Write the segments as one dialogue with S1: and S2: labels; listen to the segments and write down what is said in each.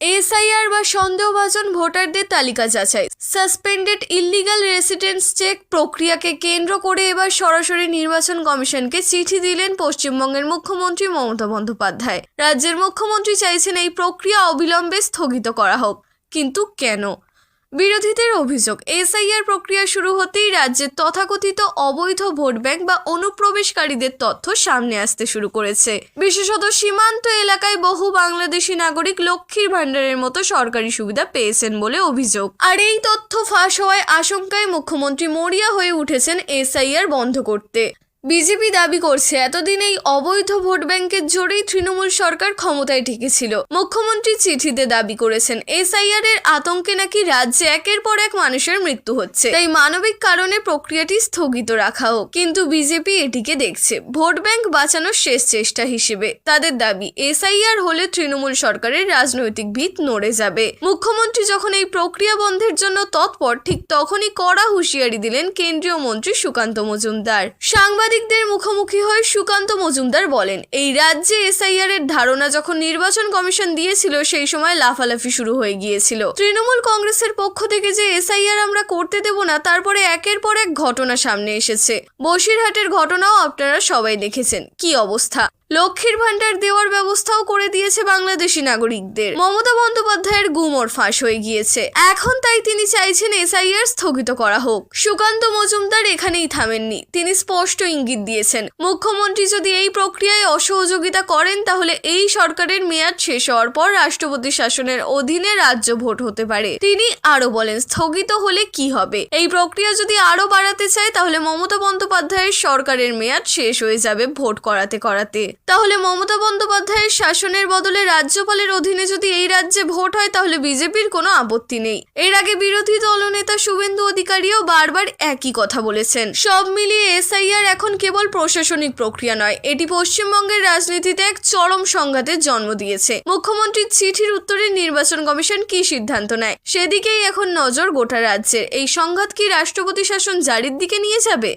S1: SIR বা সন্দেহভাজন ভোটারদের তালিকা যাচাই। সাসপেন্ডেড ইল্লিগাল রেসিডেন্স চেক প্রক্রিয়াকে কেন্দ্র করে এবার সরাসরি নির্বাচন কমিশনকে চিঠি দিলেন পশ্চিমবঙ্গের মুখ্যমন্ত্রী মমতা বন্দ্যোপাধ্যায়। রাজ্যের মুখ্যমন্ত্রী চাইছেন এই প্রক্রিয়া অবিলম্বে স্থগিত করা হোক। কিন্তু কেন? বিরোধীদের অভিযোগ, এসআইআর প্রক্রিয়া শুরু হতেই রাজ্যের তথাকথিত অবৈধ ভোট ব্যাংক বা অনুপ্রবেশকারীদের তথ্য সামনে আসতে শুরু করেছে। বিশেষত সীমান্ত এলাকায় বহু বাংলাদেশি নাগরিক লক্ষ্মীর ভাণ্ডারের মতো সরকারি সুবিধা পেয়েছেন বলে অভিযোগ। আর এই তথ্য ফাঁস হওয়ায় আশঙ্কায় মুখ্যমন্ত্রী মরিয়া হয়ে উঠেছেন এসআইআর বন্ধ করতে। বিজেপি দাবি করছে, এতদিন এই অবৈধ ভোট ব্যাংকের জোরেই তৃণমূল সরকার ক্ষমতায় টিকেছিল মুখ্যমন্ত্রী চিঠিতে দাবি করেছেন এসআইআর এর আতঙ্কে নাকি রাজ্যে একের পর এক মানুষের মৃত্যু হচ্ছে। তাই মানবিক কারণে প্রক্রিয়াটি স্থগিত রাখা হোক। কিন্তু বিজেপি এটিকে দেখছে, ভোট ব্যাংক বাঁচানোর শেষ চেষ্টা হিসেবে। তাদের দাবি, এসআইআর হলে তৃণমূল সরকারের রাজনৈতিক ভিত নড়ে যাবে। মুখ্যমন্ত্রী যখন এই প্রক্রিয়া বন্ধের জন্য তৎপর, ঠিক তখনই কড়া হুঁশিয়ারি দিলেন কেন্দ্রীয় মন্ত্রী সুকান্ত মজুমদার। সাংবাদিকদের মুখোমুখি হয়ে সুকান্ত মজুমদার বলেন, এই রাজ্যে এসআইআর এর ধারণা যখন নির্বাচন কমিশন দিয়েছিল, সেই সময় লাফালাফি শুরু হয়ে গিয়েছিল। তৃণমূল কংগ্রেসের পক্ষ থেকে যে এসআইআর আমরা করতে দেব না তারপরে একের পর এক ঘটনা সামনে এসেছে। বসিরহাটের ঘটনাও আপনারা সবাই দেখেছেন। কি অবস্থা? লক্ষ্মীর ভান্ডার দেওয়ার ব্যবস্থাও করে দিয়েছে বাংলাদেশি নাগরিকদের। মমতা বন্দ্যোপাধ্যায়ের গুমর ফাঁস হয়ে গিয়েছে। এখন তাই তিনি চাইছেন এসআইআর স্থগিত করা হোক। সুকান্ত মজুমদার এখানেই থামেননি। তিনি স্পষ্ট ইঙ্গিত দিয়েছেন, মুখ্যমন্ত্রী যদি এই প্রক্রিয়ায় অসহযোগিতা করেন, তাহলে এই সরকারের মেয়াদ শেষ হওয়ার পর রাষ্ট্রপতি শাসনের অধীনে রাজ্য ভোট হতে পারে। তিনি আরও বলেন, স্থগিত হলে কি হবে? এই প্রক্রিয়া যদি আরও বাড়াতে চায়, তাহলে মমতা বন্দ্যোপাধ্যায়ের সরকারের মেয়াদ শেষ হয়ে যাবে ভোট করাতে করাতে। তাহলে মমতা বন্দ্যোপাধ্যায়ের শাসনের বদলে রাজ্যপালের অধীনে যদি এই রাজ্যে ভোট হয়, তাহলে বিজেপির কোনো আপত্তি নেই। এর আগে বিরোধী দলনেতা শুভেন্দু অধিকারীও বারবার একই কথা বলেছেন। সব মিলিয়ে এসআইআর এখন কেবল প্রশাসনিক প্রক্রিয়া নয়, এটি পশ্চিমবঙ্গের রাজনীতিতে এক চরম সংঘাতের জন্ম দিয়েছে। মুখ্যমন্ত্রীর চিঠির উত্তরে নির্বাচন কমিশন কি সিদ্ধান্ত নেয়? সেদিকেই এখন নজর গোটা রাজ্যের। এই সংঘাত কি রাষ্ট্রপতি শাসন জারির দিকে নিয়ে যাবে?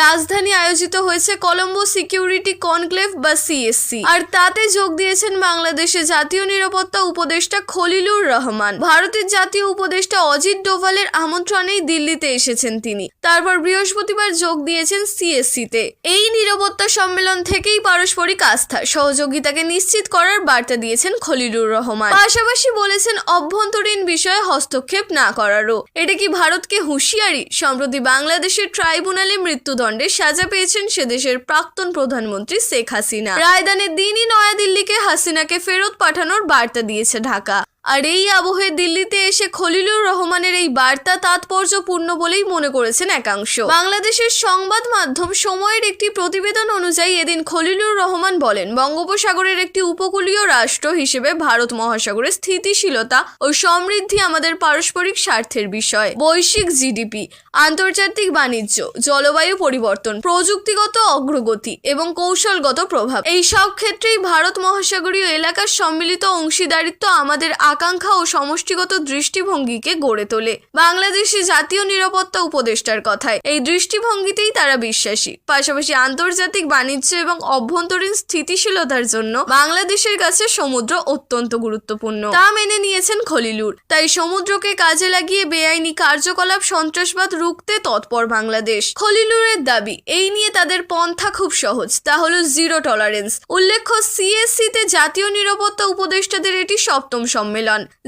S1: রাজধানী আয়োজিত হয়েছে কলম্বো সিকিউরিটি কনক্লেভ বা সিএসসি। আর তাতে যোগ দিয়েছেন বাংলাদেশে জাতীয় নিরাপত্তা উপদেষ্টা খলিলুর রহমান। ভারতের জাতীয় উপদেষ্টা অজিত ডোভালের আমন্ত্রণেই দিল্লিতে এসেছেন তিনি। তারপর বৃহস্পতিবার যোগ দিয়েছেন সিএসসিতে। এই নিরাপত্তা সম্মেলন থেকেই পারস্পরিক আস্থা, সহযোগিতাকে নিশ্চিত করার বার্তা দিয়েছেন খলিলুর রহমান। পাশাপাশি বলেছেন অভ্যন্তরীণ বিষয়ে হস্তক্ষেপ না করারও। এটা কি ভারতকে হুঁশিয়ারি? সম্প্রতি বাংলাদেশের ট্রাইব্যুনালে মৃত্যুদণ্ডে সাজা পেয়েছেন সেদেশের প্রাক্তন প্রধানমন্ত্রী শেখ হাসিনা। রায়দানের দিনই নয়াদিল্লিকে হাসিনাকে ফেরত পাঠানোর বার্তা দিয়েছে ঢাকা। আর এই আবহে দিল্লিতে এসে খলিলুর রহমানের এই বার্তা তাৎপর্যপূর্ণ বলেই মনে করেছেন একাংশ। বাংলাদেশের সংবাদ মাধ্যম সময়ের একটি প্রতিবেদন অনুযায়ী এদিন খলিলুর রহমান বলেন, বঙ্গোপসাগরের একটি উপকূলীয় রাষ্ট্র হিসেবে ভারত মহাসাগরের স্থিতিশীলতা ও সমৃদ্ধি আমাদের পারস্পরিক স্বার্থের বিষয়। বৈশ্বিক জিডিপি, আন্তর্জাতিক বাণিজ্য, জলবায়ু পরিবর্তন, প্রযুক্তিগত অগ্রগতি এবং কৌশলগত প্রভাব, এই সব ক্ষেত্রেই ভারত মহাসাগরীয় এলাকার সম্মিলিত অংশীদারিত্ব আমাদের আকাঙ্ক্ষা ও সমষ্টিগত দৃষ্টিভঙ্গিকে গড়ে তোলে। বাংলাদেশে জাতীয় নিরাপত্তা উপদেষ্টার কথায়, এই দৃষ্টিভঙ্গিতেই তারা বিশ্বাসী। পাশাপাশি আন্তর্জাতিক বাণিজ্য এবং অভ্যন্তরীণ স্থিতিশীলতার জন্য বাংলাদেশের কাছে সমুদ্র অত্যন্ত গুরুত্বপূর্ণ। তা মেনে নিয়েছেন খলিলুর। তাই সমুদ্রকে কাজে লাগিয়ে বেআইনি কার্যকলাপ, সন্ত্রাসবাদ রুখতে তৎপর বাংলাদেশ। খলিলুরের দাবি, এই নিয়ে তাদের পন্থা খুব সহজ। তা হলো জিরো টলারেন্স। উল্লেখ্য সিএসসি তে জাতীয় নিরাপত্তা উপদেষ্টাদের এটি সপ্তম সম্মেলন।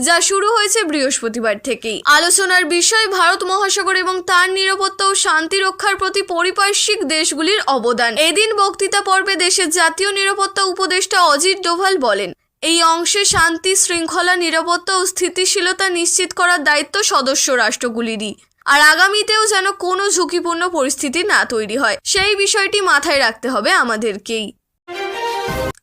S1: যা শুরু হয়েছে বৃহস্পতিবার থেকেই। আলোচনার বিষয় ভারত মহাসাগর এবং তার নিরাপত্তা ও শান্তি রক্ষার প্রতি পরিপার্শ্বিক দেশগুলির অবদান। এদিন বক্তৃতা পর্বে দেশের জাতীয় নিরাপত্তা উপদেষ্টা অজিত ডোভাল বলেন, এই অংশে শান্তি, শৃঙ্খলা, নিরাপত্তা ও স্থিতিশীলতা নিশ্চিত করার দায়িত্ব সদস্য রাষ্ট্রগুলিরই। আর আগামীতেও যেন কোনো ঝুঁকিপূর্ণ পরিস্থিতি না তৈরি হয়, সেই বিষয়টি মাথায় রাখতে হবে আমাদেরকেই।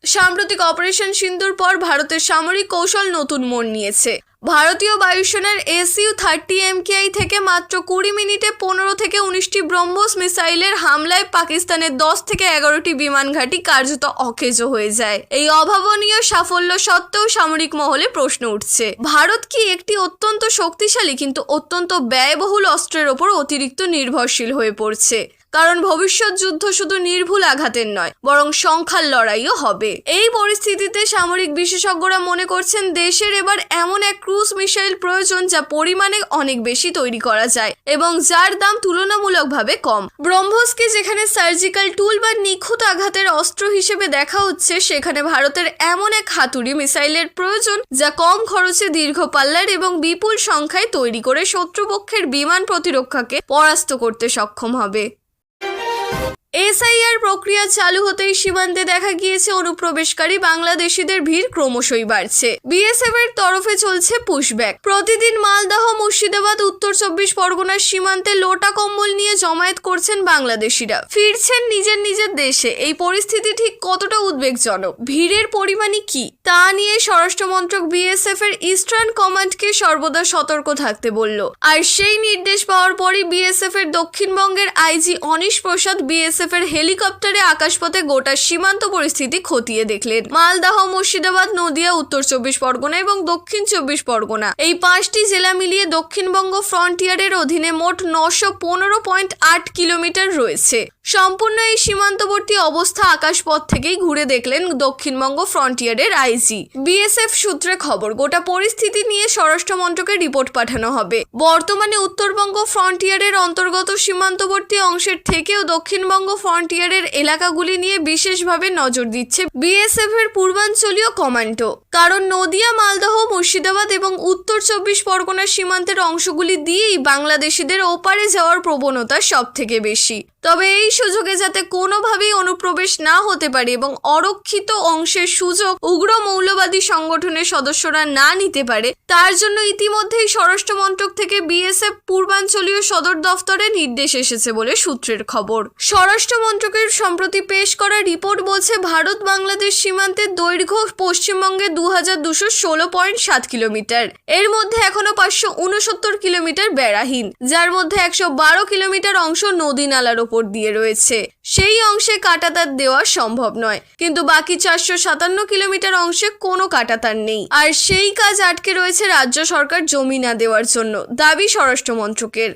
S1: সাম্প্রতিক অপারেশন সিন্দুর পর ভারতের সামরিক কৌশল নতুন মোড় নিয়েছে। ভারতীয় বায়ুসেনার এসইউ থার্টি এমকেআই থেকে মাত্র কুড়ি মিনিটে পনেরো থেকে উনিশটি ব্রহ্মোস মিসাইলের হামলায় পাকিস্তানের দশ থেকে এগারোটি বিমান ঘাঁটি কার্যত অকেজ হয়ে যায়। এই অভাবনীয় সাফল্য সত্ত্বেও সামরিক মহলে প্রশ্ন উঠছে। ভারত কি একটি অত্যন্ত শক্তিশালী কিন্তু অত্যন্ত ব্যয়বহুল অস্ত্রের ওপর অতিরিক্ত নির্ভরশীল হয়ে পড়ছে? কারণ ভবিষ্যৎ যুদ্ধ শুধু নির্ভুল আঘাতের নয়, বরং সংখ্যার লড়াইও হবে। এই পরিস্থিতিতে সামরিক বিশেষজ্ঞরা মনে করছেন দেশের এবার এমন এক ক্রুজ মিসাইল প্রয়োজন যা পরিমাণে অনেক বেশি তৈরি করা যায় এবং যার দাম তুলনামূলকভাবে কম। ব্রহ্মসকে যেখানে সার্জিক্যাল টুল বা নিখুঁত আঘাতের অস্ত্র হিসেবে দেখা হচ্ছে, সেখানে ভারতের এমন এক হাতুড়ি মিসাইলের প্রয়োজন যা কম খরচে দীর্ঘ পাল্লার এবং বিপুল সংখ্যায় তৈরি করে শত্রুপক্ষের বিমান প্রতিরক্ষাকে পরাস্ত করতে সক্ষম হবে। এসআইআর প্রক্রিয়া চালু হতেই সীমান্তে দেখা গিয়েছে অনুপ্রবেশকারী বাংলাদেশিদের ভিড় ক্রমশই বাড়ছে। বিএসএফ এর তরফে চলছে পুশব্যাক প্রতিদিন মালদহ, মুর্শিদাবাদ, উত্তর চব্বিশ পরগনার সীমান্তে লোটা কম্বল নিয়ে জমায়েত করছেন বাংলাদেশিরা। ফিরছেন নিজের নিজের দেশে। এই পরিস্থিতি ঠিক কতটা উদ্বেগজনক? ভিড়ের পরিমাণই কি? তা নিয়ে স্বরাষ্ট্রমন্ত্রক বিএসএফ এর ইস্টার্ন কমান্ডকে সর্বদা সতর্ক থাকতে বলল। আর সেই নির্দেশ পাওয়ার পরই বিএসএফ এর দক্ষিণবঙ্গের আইজি অনিশ প্রসাদ বিএসএফ এর হেলিকপ্টারে আকাশপথে গোটা সীমান্ত পরিস্থিতি খতিয়ে দেখলেন। মালদাহ, মুর্শিদাবাদ, নদিয়া, উত্তর চব্বিশ পরগনা এবং দক্ষিণ চব্বিশ পরগনা। এই পাঁচটি জেলা মিলিয়ে দক্ষিণবঙ্গ ফ্রন্টিয়ারের অধীনে মোট নশো পনেরো পয়েন্ট আট কিলোমিটার রয়েছে। সম্পূর্ণ এই সীমান্তবর্তী অবস্থা আকাশপথ থেকেই ঘুরে দেখলেন দক্ষিণবঙ্গ ফ্রন্টিয়ারের আইজি। বিএসএফ সূত্রে খবর, গোটা পরিস্থিতি নিয়ে স্বরাষ্ট্র মন্ত্রকে রিপোর্ট পাঠানো হবে। বর্তমানে উত্তরবঙ্গ ফ্রন্টিয়ারের অন্তর্গত সীমান্তবর্তী অংশের থেকেও দক্ষিণবঙ্গ ফ্রন্টিয়ারের এলাকাগুলি নিয়ে বিশেষভাবে নজর দিচ্ছে বিএসএফ এর পূর্বাঞ্চলীয় কমান্ডো। কারণ নদিয়া, মালদহ, মুর্শিদাবাদ এবং উত্তর চব্বিশ পরগনার সীমান্তের অংশগুলি দিয়েই বাংলাদেশিদের ওপারে যাওয়ার প্রবণতা সব থেকে বেশি। তবে এই সুযোগে যাতে কোনোভাবেই অনুপ্রবেশ না হতে পারে এবং অরক্ষিত অংশের সুযোগ উগ্র মৌলবাদী সংগঠনের সদস্যরা না নিতে পারে, তার জন্য ইতিমধ্যেই স্বরাষ্ট্র মন্ত্রক থেকে বিএসএফ পূর্বাঞ্চলীয় সদর দফতরে নির্দেশ এসেছে বলে সূত্রের খবর। স্বরাষ্ট্র মন্ত্রকের সম্প্রতি পেশ করা রিপোর্ট বলছে, ভারত বাংলাদেশ সীমান্তের দৈর্ঘ্য পশ্চিমবঙ্গে দু হাজার দুশো ষোলো পয়েন্ট সাত কিলোমিটার। এর মধ্যে এখনও পাঁচশো উনসত্তর কিলোমিটার বেড়াহীন, যার মধ্যে একশো বারো কিলোমিটার অংশ নদী নালার ওপর দিয়ে রয়েছে। সেই অংশে কাটাতার দেওয়া সম্ভব নয়। কিন্তু বাকি চারশো সাতান্ন কিলোমিটার অংশে কোনো কাটাতার নেই। আর সেই কাজ আটকে রয়েছে রাজ্য সরকার জমি না দেওয়ার জন্য, দাবি স্বরাষ্ট্র মন্ত্রকের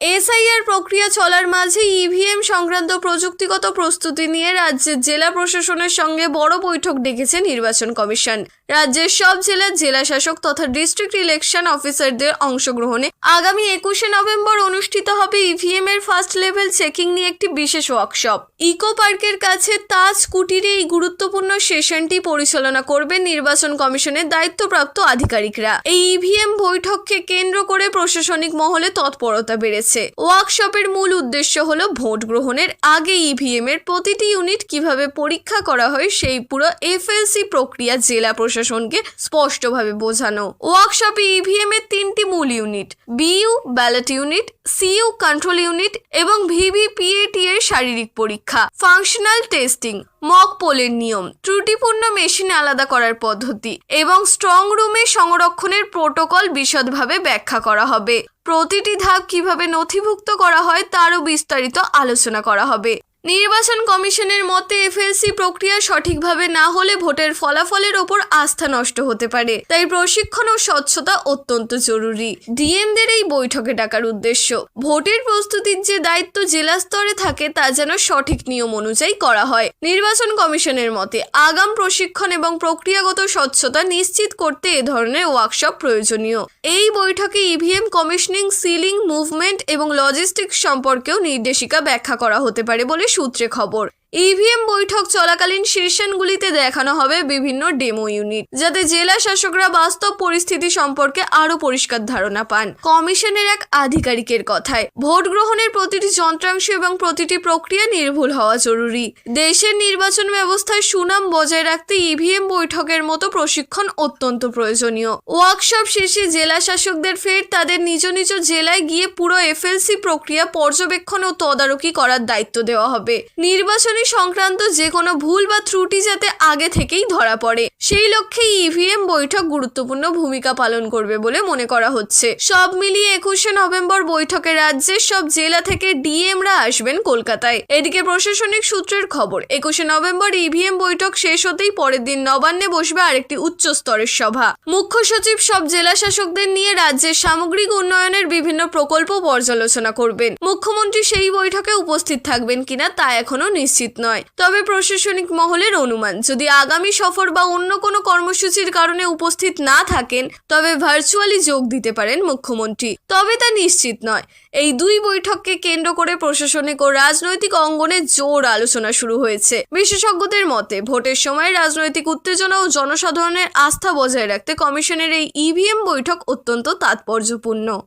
S1: এসআইআর প্রক্রিয়া চলার মাঝে ইভিএম সংক্রান্ত প্রযুক্তিগত প্রস্তুতি নিয়ে রাজ্যের জেলা প্রশাসনের সঙ্গে বড় বৈঠক ডেকেছে নির্বাচন কমিশন। রাজ্যের সব জেলার জেলা শাসক তথা ডিস্ট্রিক্ট ইলেকশন অফিসারদের অংশগ্রহণে আগামী একুশে নভেম্বর অনুষ্ঠিত হবে ইভিএম এর ফার্স্ট লেভেল চেকিং নিয়ে একটি বিশেষ ওয়ার্কশপ। ইকো পার্কের কাছে তাজ কুটিরে এই গুরুত্বপূর্ণ সেশনটি পরিচালনা করবেন নির্বাচন কমিশনের দায়িত্বপ্রাপ্ত আধিকারিকরা। এই ইভিএম বৈঠককে কেন্দ্র করে প্রশাসনিক মহলে তৎপরতা বেড়েছে। ওয়ার্কশপের মূল উদ্দেশ্য হলো ভোট গ্রহণের আগে ইভিএম এর প্রতিটি ইউনিট কীভাবে পরীক্ষা করা হয় সেই পুরো এফএলসি প্রক্রিয়া জেলা প্রশাসনকে স্পষ্টভাবে বোঝানো। ওয়ার্কশপে ইভিএম এর তিনটি মূল unit BU ballot unit CU control unit এবং ভিভিপিএটি এর শারীরিক পরীক্ষা। ফাংশনাল টেস্টিং মক পোলের নিয়ম, ত্রুটিপূর্ণ মেশিন আলাদা করার পদ্ধতি এবং স্ট্রং রুমে সংরক্ষণের প্রোটোকল বিশদভাবে ব্যাখ্যা করা হবে। প্রতিটি ধাপ কীভাবে নথিভুক্ত করা হয় তারও বিস্তারিত আলোচনা করা হবে। নির্বাচন কমিশনের মতে এফএলসি প্রক্রিয়া সঠিকভাবে না হলে ভোটের ফলাফলের ওপর আস্থা নষ্ট হতে পারে। তাই প্রশিক্ষণ ও স্বচ্ছতা অত্যন্ত জরুরি। ডিএমদের এই বৈঠকে ডাকার উদ্দেশ্য, ভোটের প্রস্তুতির যে দায়িত্ব জেলা স্তরে থাকে তা যেন সঠিক নিয়ম অনুযায়ী করা হয়। নির্বাচন কমিশনের মতে, আগাম প্রশিক্ষণ এবং প্রক্রিয়াগত স্বচ্ছতা নিশ্চিত করতে এ ধরনের ওয়ার্কশপ প্রয়োজনীয়। এই বৈঠকে ইভিএম কমিশনিং, সিলিং, মুভমেন্ট এবং লজিস্টিক্স সম্পর্কেও নির্দেশিকা ব্যাখ্যা করা হতে পারে বলে সূত্রে খবর। ইভিএম বৈঠক চলাকালীন সেশনগুলিতে দেখানো হবে বিভিন্ন ডেমো ইউনিট, যাতে জেলা শাসকরা বাস্তব পরিস্থিতি সম্পর্কে আরও পরিষ্কার ধারণা পান। কমিশনের এক আধিকারিকের কথায়, ভোট গ্রহণের প্রতিটি যন্ত্রাংশ এবং প্রতিটি প্রক্রিয়া নির্ভুল হওয়া জরুরি। দেশের নির্বাচন ব্যবস্থায় সুনাম বজায় রাখতে ইভিএম বৈঠকের মতো প্রশিক্ষণ অত্যন্ত প্রয়োজনীয়। ওয়ার্কশপ শেষে জেলা শাসকদের ফের তাদের নিজ নিজ জেলায় গিয়ে পুরো এফএলসি প্রক্রিয়া পর্যবেক্ষণ ও তদারকি করার দায়িত্ব দেওয়া হবে। নির্বাচনের নির্বাচনী সংক্রান্ত যে কোনো ভুল বা ত্রুটি যাতে আগে থেকেই ধরা পড়ে, সেই লক্ষ্যে ইভিএম বৈঠক গুরুত্বপূর্ণ ভূমিকা পালন করবে বলে মনে করা হচ্ছে। সব মিলিয়ে একুশে নভেম্বর বৈঠকে রাজ্যের সব জেলা থেকে ডিএমরা আসবেন কলকাতায়। এদিকে প্রশাসনিক সূত্রের খবর, একুশে নভেম্বর ইভিএম বৈঠক শেষ হতেই পরের দিন নবান্নে বসবে আরেকটি উচ্চ স্তরের সভা। মুখ্য সচিব সব জেলা শাসকদের নিয়ে রাজ্যের সামগ্রিক উন্নয়নের বিভিন্ন প্রকল্প পর্যালোচনা করবেন। মুখ্যমন্ত্রী সেই বৈঠকে উপস্থিত থাকবেন কিনা তা এখনও নিশ্চিত নয়। তবে প্রশাসনিক মহলের অনুমান, যদি আগামী সফর বা অন্য কোনো কর্মসূচির কারণে উপস্থিত না থাকেন, তবে ভার্চুয়ালি যোগ দিতে পারেন মুখ্যমন্ত্রী। তবে তা নিশ্চিত নয়। এই দুই বৈঠককে কেন্দ্র করে প্রশাসনিক ও রাজনৈতিক অঙ্গনে জোর আলোচনা শুরু হয়েছে। বিশেষজ্ঞদের মতে, ভোটের সময় রাজনৈতিক উত্তেজনা ও জনসাধারণের আস্থা বজায় রাখতে কমিশনের এই ইভিএম বৈঠক অত্যন্ত তাৎপর্যপূর্ণ।